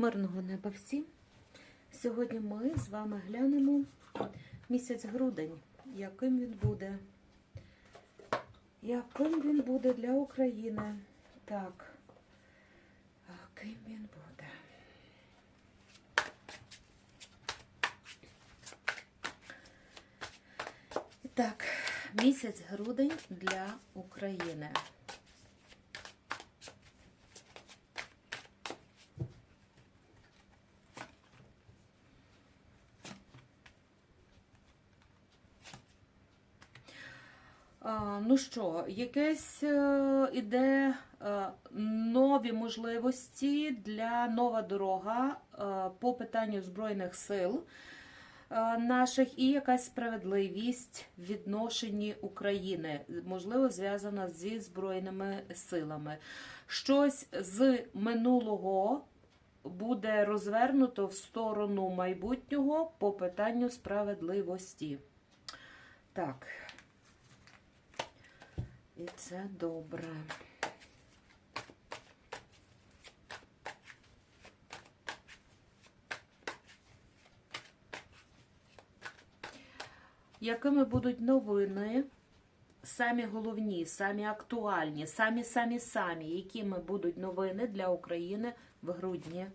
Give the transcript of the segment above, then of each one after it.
Мирного неба всім. Сьогодні ми з вами глянемо місяць грудень, яким він буде. Яким він буде для України. Так. Яким він буде. І так, місяць грудень для України. А, Ну що, якесь е, іде е, нові можливості для нова дорога е, по питанню Збройних сил наших і якась справедливість в відношенні України, можливо, зв'язана зі Збройними силами. Щось з минулого буде розвернуто в сторону майбутнього по питанню справедливості. Так. І це добре. Якими будуть новини? Самі головні, самі актуальні, самі самі самі, якими будуть новини для України в грудні?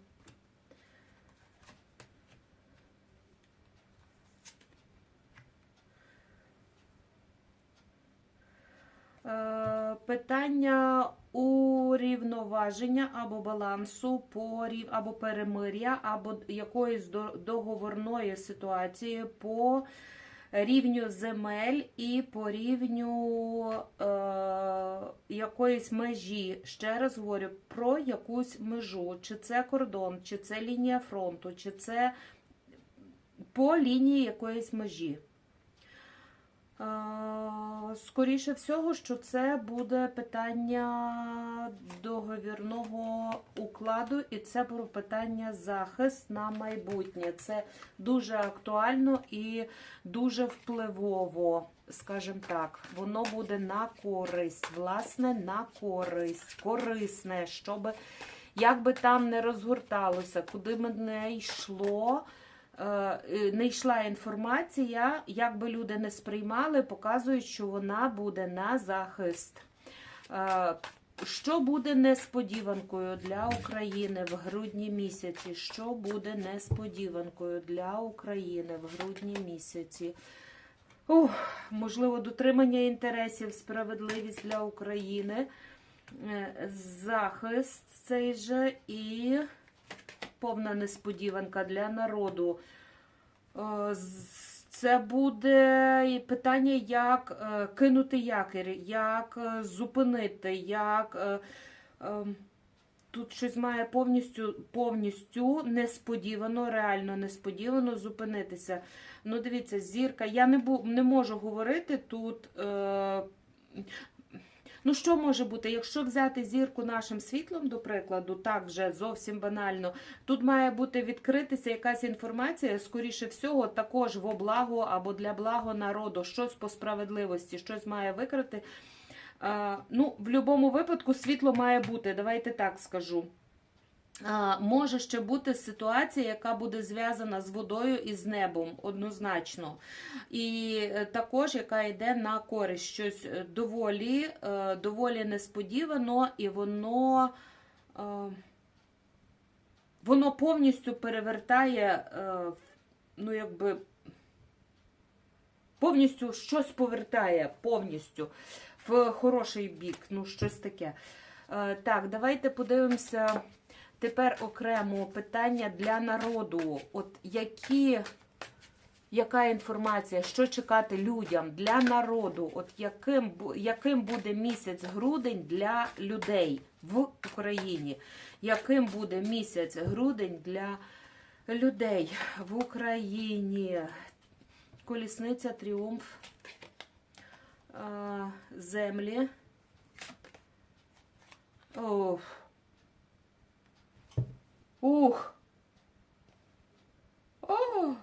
Е, питання урівноваження або балансу по рів- або перемир'я, або якоїсь до- договорної ситуації по рівню земель і по рівню е, якоїсь межі. Ще раз говорю про якусь межу, чи це кордон, чи це лінія фронту, чи це по лінії якоїсь межі. Е, Скоріше всього, що це буде питання договірного укладу, і це про питання захист на майбутнє. Це дуже актуально і дуже впливово, скажімо так. Воно буде на користь, власне, на користь, корисне, щоб як би там не розгорталося, куди б не йшло не йшла інформація, як би люди не сприймали, показують, що вона буде на захист. Е, Що буде несподіванкою для України в грудні місяці? Що буде несподіванкою для України в грудні місяці? Ух, можливо, дотримання інтересів, справедливість для України, е, захист цей же і повна несподіванка для народу. Е, Це буде питання, як е, кинути якір, як е, зупинити, як е, е, тут щось має повністю, повністю несподівано, реально несподівано зупинитися. Ну, дивіться, зірка, я не, бу, не можу говорити тут. Ну, що може бути, якщо взяти зірку нашим світлом, до прикладу, так вже зовсім банально, тут має бути відкритися якась інформація, скоріше всього, також во благо або для благо народу, щось по справедливості, щось має викрити. Ну, в будь-якому випадку світло має бути, давайте так скажу. Може ще бути ситуація, яка буде зв'язана з водою і з небом, однозначно. І е, також, яка йде на користь, щось е, доволі, е, доволі несподівано, і воно, воно повністю перевертає, ну, якби, повністю щось повертає повністю в хороший бік, ну, щось таке. Так, давайте подивимося. Тепер окремо питання для народу. От які, яка інформація, що чекати людям для народу? От яким, яким буде місяць грудень для людей в Україні? Яким буде місяць грудень для людей в Україні? Колісниця, тріумф, землі. Ох. Ух. О.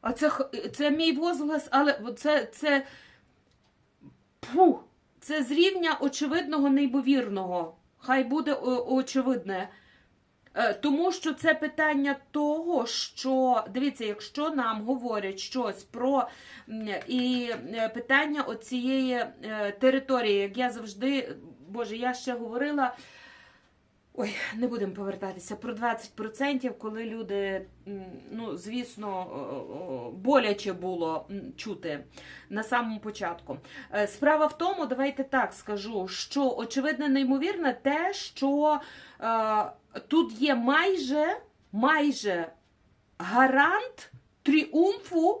А це, це мій возглас, але це, це, фу, це з рівня очевидного неймовірного. Хай буде очевидне. Е, Тому що це питання того, що дивіться, якщо нам говорять щось про і е, питання оцієї е, території, як я завжди, боже, я ще говорила. Ой, не будемо повертатися про 20%, коли люди, ну звісно, боляче було чути на самому початку. Е, Справа в тому, давайте так скажу, що очевидно неймовірне те, що е, тут є майже, майже гарант тріумфу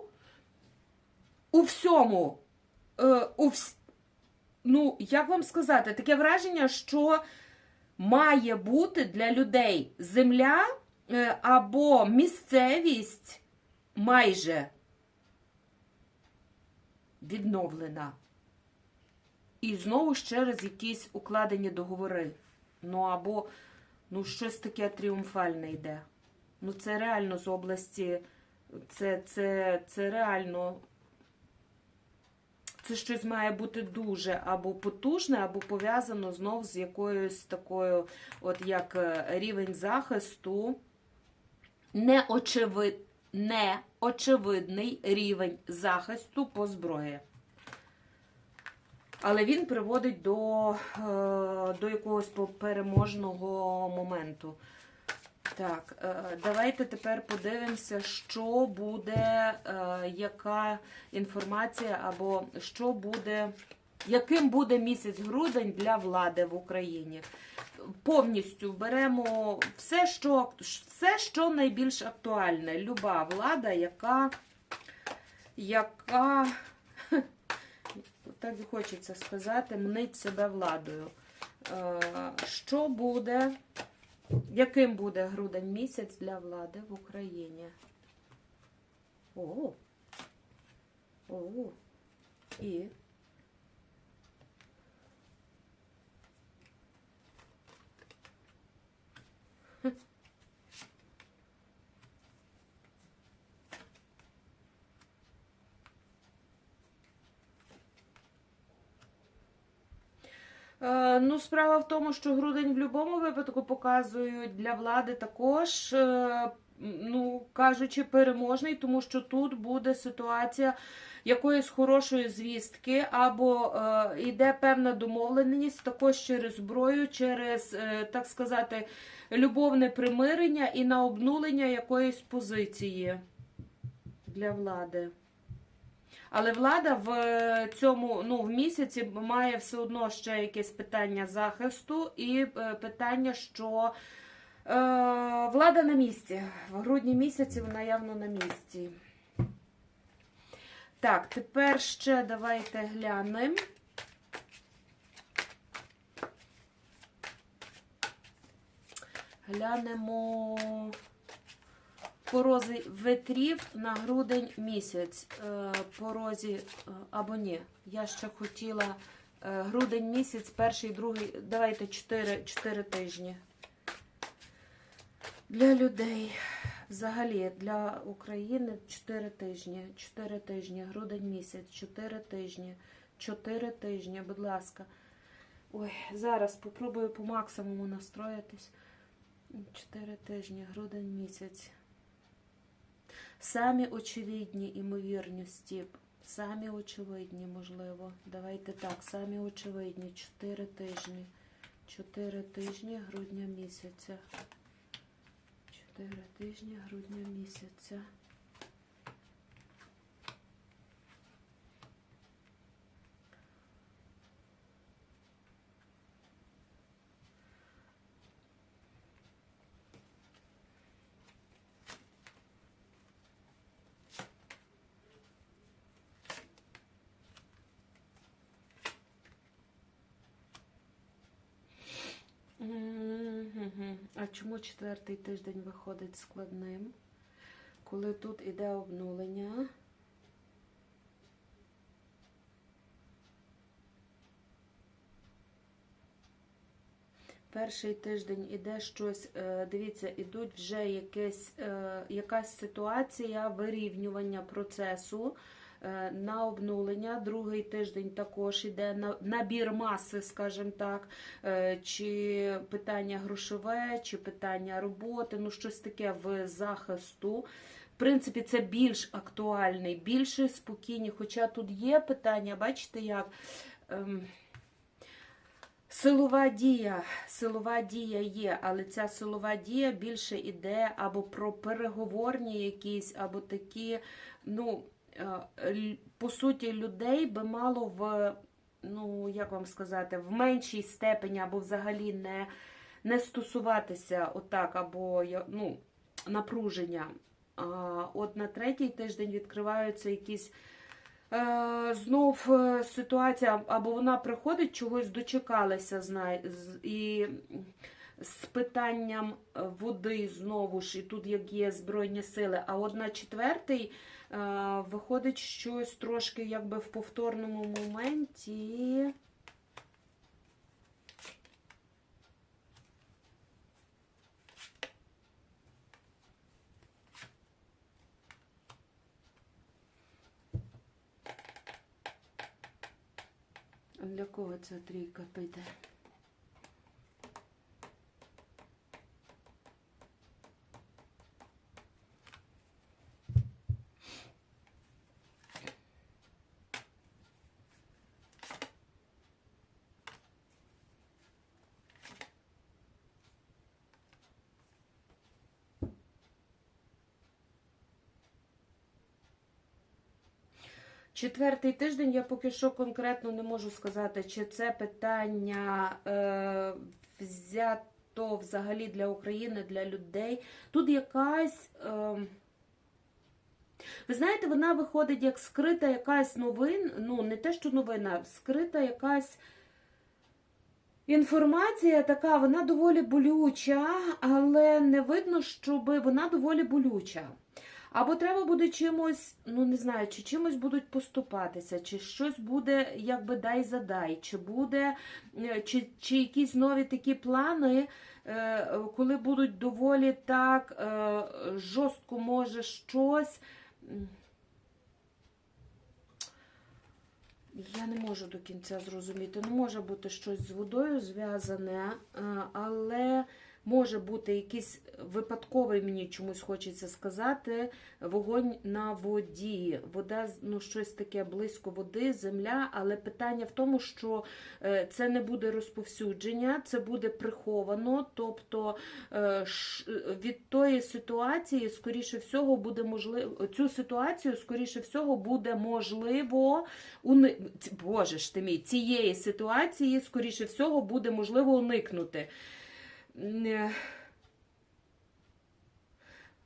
у всьому. Е, у вс... Ну, як вам сказати, таке враження, що має бути для людей земля е, або місцевість майже відновлена. І знову ж через якісь укладені договори. Ну або ну, щось таке тріумфальне йде. Ну, це реально з області, це, це, це реально. Це щось має бути дуже або потужне, або пов'язано знов з якоюсь такою, от як е, рівень захисту, неочевид... неочевидний рівень захисту по зброї. Але він приводить до, е, до якогось переможного моменту. Так, е, давайте тепер подивимося, що буде, е, яка інформація, або що буде, яким буде місяць грудень для влади в Україні. Повністю беремо все, що, все, що найбільш актуальне. Люба влада, яка, яка так хочеться сказати, мнить себе владою. Е, Що буде? Яким буде грудень місяць для влади в Україні? О. О. І. Ну, справа в тому, що грудень в будь-якому випадку показують для влади також, е, ну кажучи, переможний, тому що тут буде ситуація якоїсь хорошої звістки, або е, йде певна домовленість також через зброю, через, е, так сказати, любовне примирення і на обнулення якоїсь позиції для влади. Але влада в цьому ну, в місяці має все одно ще якесь питання захисту і е, питання, що е, влада на місці. В грудні місяці вона явно на місці. Так, тепер ще давайте глянемо. Глянемо порози ветрів на грудень місяць. Е, Порозі е, або ні. Я ще хотіла е, грудень місяць, перший, другий. Давайте 4, 4 тижні. Для людей. Взагалі для України 4 тижні. 4 тижні. Грудень місяць, 4 тижні. 4 тижні, будь ласка. Ой, зараз попробую по максимуму настроїтись. 4 тижні, грудень місяць. Самі очевидні імовірності, самі очевидні, можливо. Давайте так, самі очевидні. 4 тижні. Чотири тижні грудня місяця. Чотири тижні грудня місяця. Мгм. А чому четвертий тиждень виходить складним? Коли тут іде обнулення. Перший тиждень іде щось, е, дивіться, ідуть вже якесь, е, якась ситуація вирівнювання процесу на обнулення. Другий тиждень також йде на набір маси, скажімо так, е, чи питання грошове, чи питання роботи, ну щось таке в захисту. В принципі, це більш актуальний, більше спокійні. Хоча тут є питання, бачите, як. Ем, Силова дія, силова дія є, але ця силова дія більше йде або про переговорні якісь, або такі, ну, е, по суті, людей би мало в, ну, як вам сказати, в меншій степені або взагалі не, не стосуватися отак, або ну, напруження. А от на третій тиждень відкриваються якісь е, знов е, ситуація, або вона приходить, чогось дочекалася, знає, і з питанням е, води знову ж, і тут як є Збройні сили, а от четвертий е, виходить щось трошки якби в повторному моменті. Для кого ця трійка піде? Четвертий тиждень я поки що конкретно не можу сказати, чи це питання е, взято взагалі для України, для людей. Тут якась. Е, ви знаєте, вона виходить як скрита якась новин, ну не те, що новина, скрита якась інформація така, вона доволі болюча, але не видно, щоб вона доволі болюча. Або треба буде чимось, ну не знаю, чи чимось будуть поступатися, чи щось буде якби дай задай, чи буде, е, чи, чи якісь нові такі плани, е, коли будуть доволі так е, жорстко може щось. Я не можу до кінця зрозуміти. Ну, може бути щось з водою зв'язане, але може бути якийсь випадковий, мені чомусь хочеться сказати, вогонь на воді. Вода, ну, щось таке близько води, земля, але питання в тому, що е, це не буде розповсюдження, це буде приховано. Тобто е, від тої ситуації, скоріше всього, буде можливо, цю ситуацію, скоріше всього, буде можливо уни... Боже ж ти мій, цієї ситуації, скоріше всього, буде можливо уникнути.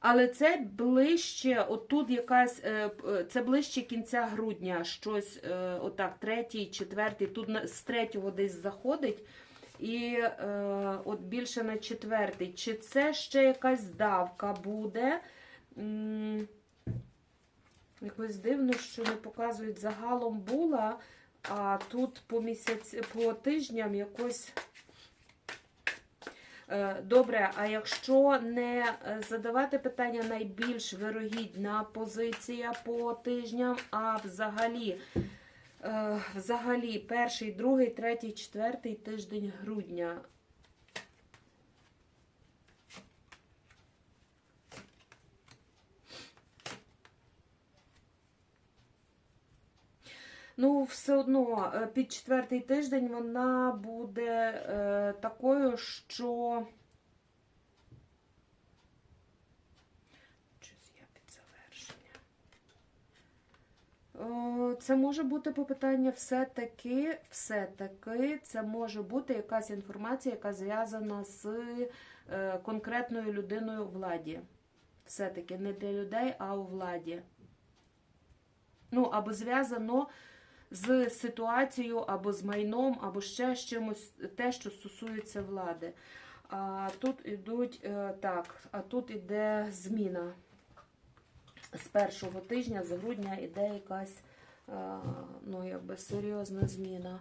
Але це ближче, отут якась, е, це ближче кінця грудня, щось е, отак, третій, четвертий, тут з третього десь заходить. І е, от більше на четвертий. Чи це ще якась давка буде? Якось дивно, що не показують загалом була, а тут по місяць, по тижням якось. Е, Добре, а якщо не е, задавати питання найбільш вирогідна позиція по тижням, а взагалі, е, взагалі перший, другий, третій, четвертий тиждень грудня. Ну, все одно е, під четвертий тиждень вона буде е, такою, що. Завершення. Це може бути попитання все-таки, все-таки, це може бути якась інформація, яка зв'язана з е, конкретною людиною у владі. Все-таки не для людей, а у владі. Ну, або зв'язано з ситуацією, або з майном, або ще з чимось, те, що стосується влади. А тут ідуть е, так, а тут іде зміна. З першого тижня, з грудня іде якась е, ну, якби серйозна зміна.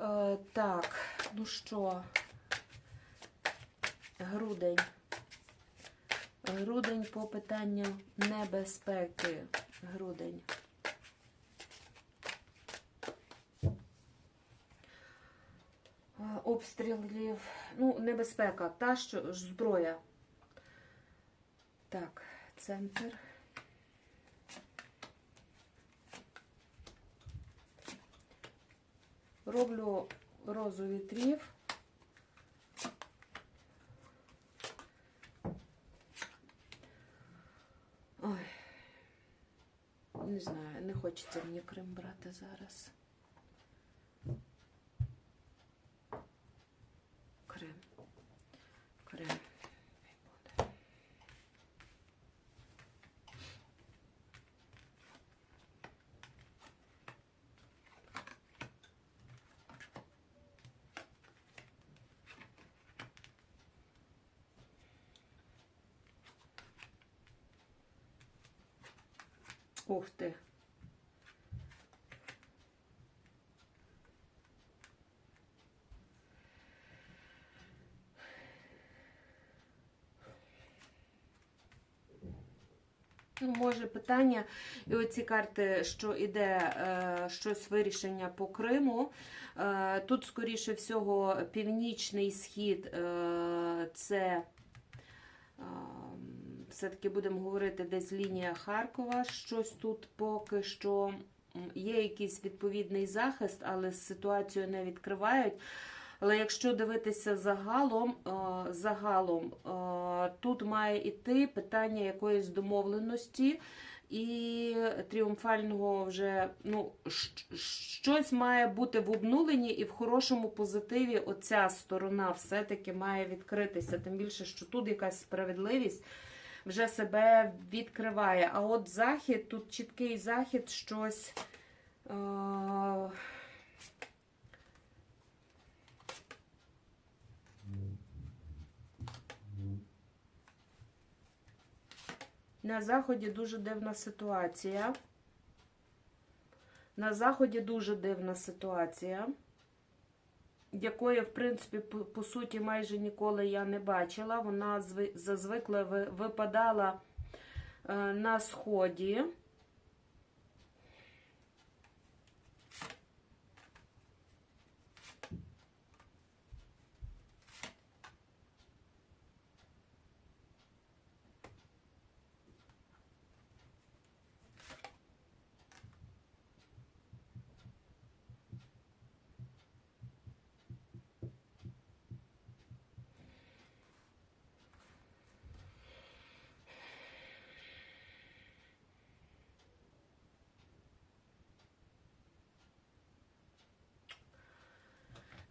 Е, Так, ну що, грудень. Грудень по питанню небезпеки. Грудень. Обстрілів. Ну, небезпека. Та, що зброя. Так, центр. Роблю розу вітрів. Ой. Не знаю, не хочеться мені Крим брати зараз. Крим. Крим. Хай буде. Ух ти. Ну, може питання, і оці карти, що іде е, щось вирішення по Криму. Е, тут, скоріше всього, північний схід е, це е, все-таки будемо говорити десь лінія Харкова. Щось тут поки що є якийсь відповідний захист, але ситуацію не відкривають. Але якщо дивитися загалом, е, загалом е, тут має іти питання якоїсь домовленості і тріумфального вже ну, щось має бути в обнуленні і в хорошому позитиві оця сторона все-таки має відкритися. Тим більше, що тут якась справедливість вже себе відкриває. А от захід, тут чіткий захід, щось. Е- На заході дуже дивна ситуація. На заході дуже дивна ситуація, якої, в принципі, по, по суті, майже ніколи я не бачила. Вона ви- випадала е, на сході.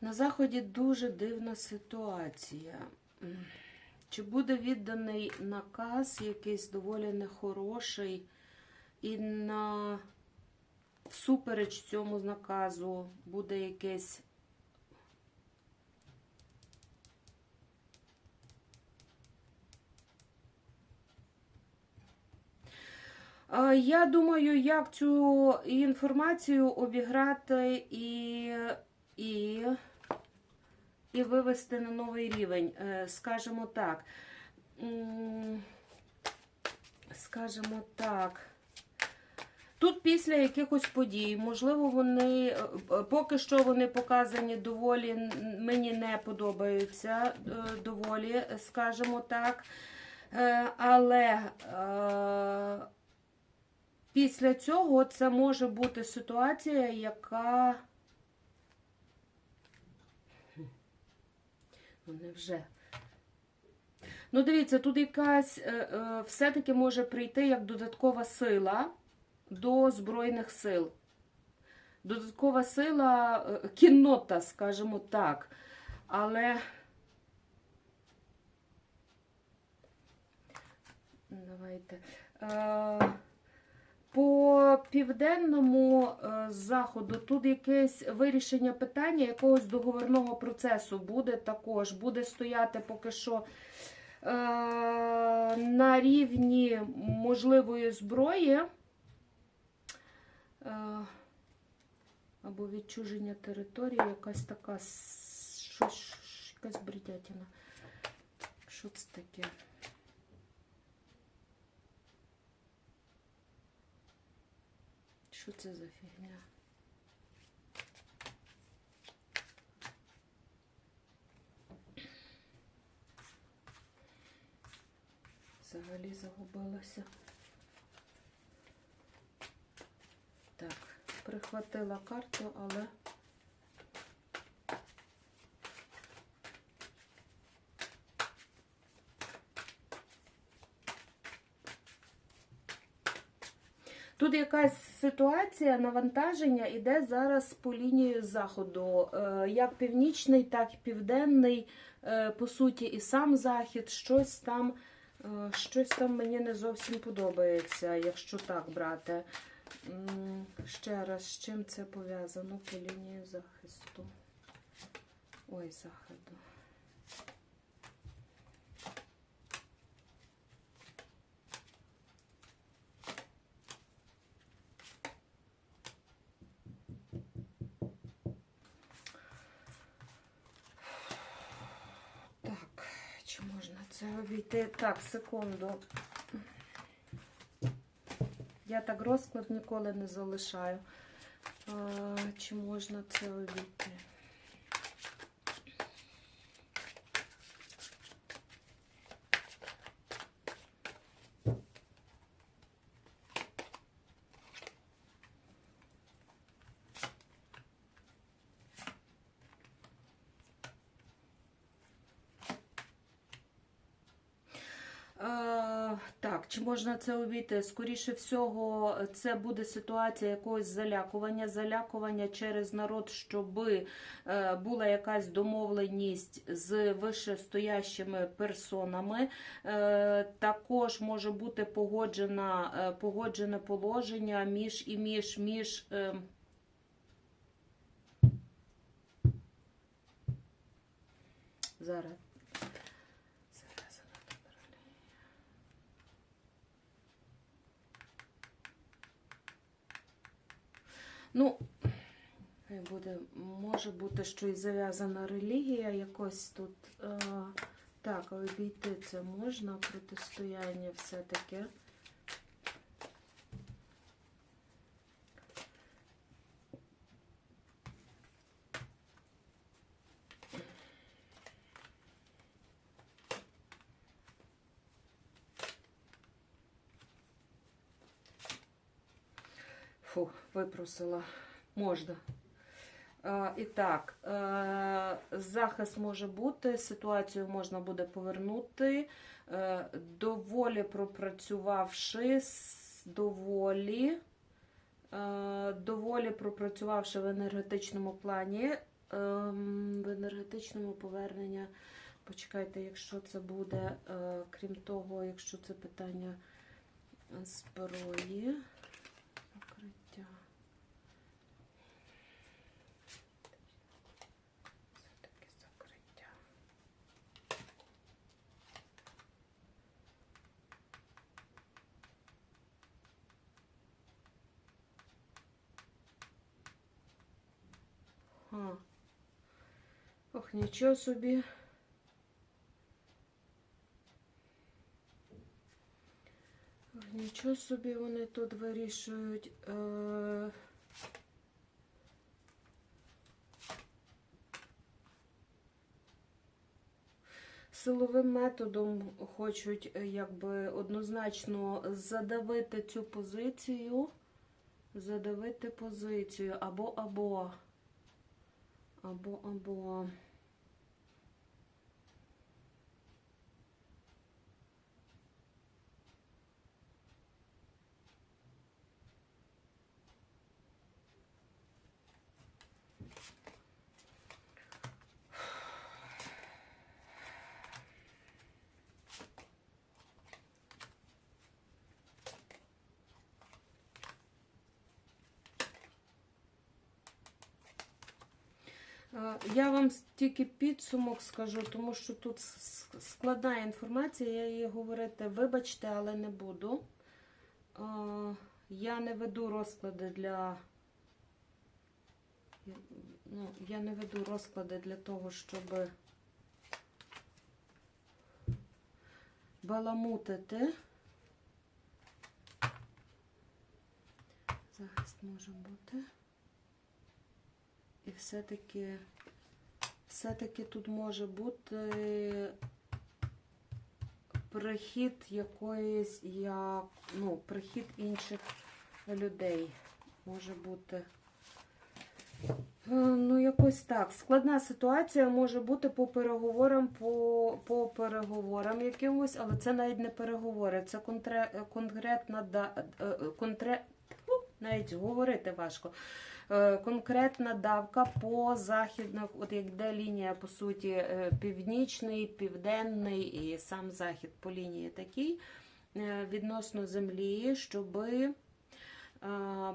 На заході дуже дивна ситуація. Чи буде відданий наказ якийсь доволі нехороший, і на всупереч цьому наказу буде якесь. Я думаю, як цю інформацію обіграти і, і, і вивести на новий рівень, Е, скажімо так. Скажімо так. Тут після якихось подій, можливо, вони е, е, поки що вони показані доволі, мені не подобаються доволі, скажімо так. Але після цього це може бути ситуація, яка. Ну, невже. Ну, дивіться, тут якась е, е, все-таки може прийти як додаткова сила до Збройних сил. Додаткова сила, е, кіннота, скажімо так. Але. Давайте. По південному е, заходу тут якесь вирішення питання якогось договорного процесу буде також. Буде стояти поки що е, на рівні можливої зброї. Е, або відчуження території, якась така щось, якась бредятина. Що це таке? Що це за фігня? Взагалі загубилася. Так, прихватила карту, але... Тут якась ситуація навантаження іде зараз по лінії заходу, е, як північний, так і південний, е, по суті, і сам захід, щось там, е, щось там мені не зовсім подобається, якщо так брати. Ще раз, з чим це пов'язано по лінії захисту? Ой, заходу. Так, чи можна це обійти? Так, секунду. Я так розклад ніколи не залишаю. Чи можна це обійти? Е, Так, чи можна це обійти? Скоріше всього, це буде ситуація якогось залякування, залякування через народ, щоб була якась домовленість з вищестоящими персонами. Е, Також може бути погоджена, е, погоджене положення між і між між. е, Зараз. Ну, буде, може бути, що і зав'язана релігія якось тут. Е, так, обійти це можна, протистояння все-таки. Випросила. Можна. Е, І так, е, захист може бути, ситуацію можна буде повернути. Е, Доволі пропрацювавши, доволі, доволі пропрацювавши в енергетичному плані, ем, в енергетичному повернення. Почекайте, якщо це буде, крім того, якщо це питання зброї. Ох, нічого собі. Ох, Нічого собі вони тут вирішують. Е... Силовим методом хочуть е, якби однозначно задавити цю позицію, задавити позицію або або. Або або. Е, Я вам тільки підсумок скажу, тому що тут складна інформація, я її говорити, вибачте, але не буду. Я не веду розклади для. Ну, я не веду розклади для того, щоб баламутити. Захист може бути. І все-таки, все-таки тут може бути прихід якоїсь, як, ну, прихід інших людей може бути. Е, Ну, якось так. Складна ситуація може бути по переговорам, по, по переговорам якимось, але це навіть не переговори, це контре, конкретна навіть говорити важко. Е, Конкретна давка по західних, от як де лінія, по суті, е, північний, південний і сам захід по лінії такий е, відносно землі, щоби. Е,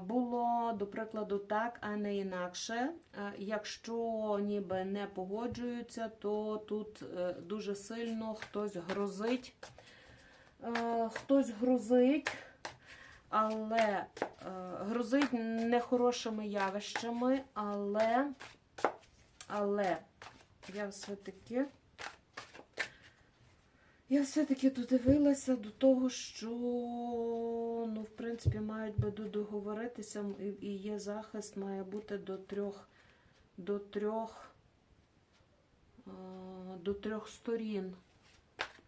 Було, до прикладу, так, а не інакше. Якщо ніби не погоджуються, то тут дуже сильно хтось грозить. Хтось грозить, але е, грозить нехорошими явищами, але, але я все-таки. Я все-таки додивилася до того, що, ну, в принципі, мають би договоритися, і, є захист, має бути до трьох, до трьох, а, до трьох сторін.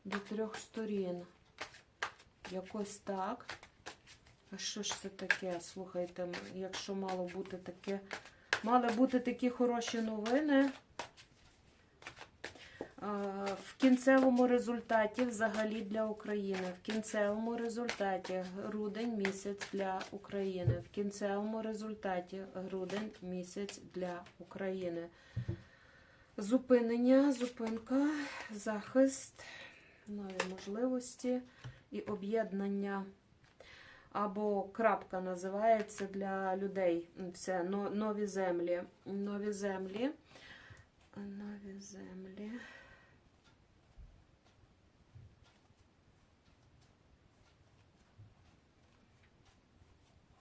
До трьох сторін. Якось так. А що ж це таке? Слухайте, якщо мало бути таке, мали бути такі хороші новини. В кінцевому результаті взагалі для України. В кінцевому результаті грудень місяць для України. В кінцевому результаті грудень місяць для України. Зупинення, зупинка, захист, нові можливості і об'єднання. Або крапка називається для людей. Це нові землі. Нові землі. Нові землі.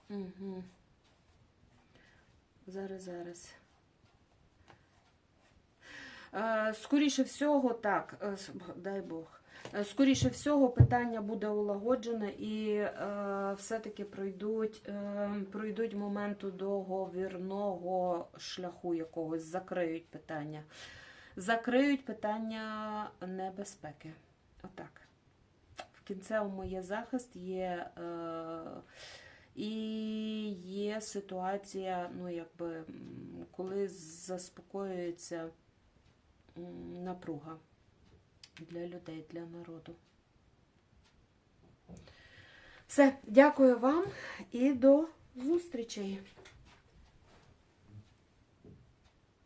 Угу. Зараз, зараз. Е, Скоріше всього, так, е, дай Бог. Е, Скоріше всього, питання буде улагоджене і е, все-таки пройдуть, е, пройдуть моменту договірного шляху якогось, закриють питання. Закриють питання небезпеки. Отак. В кінцевому є захист, є. Е, і є ситуація, ну, якби, коли заспокоюється напруга для людей, для народу. Все, дякую вам і до зустрічей.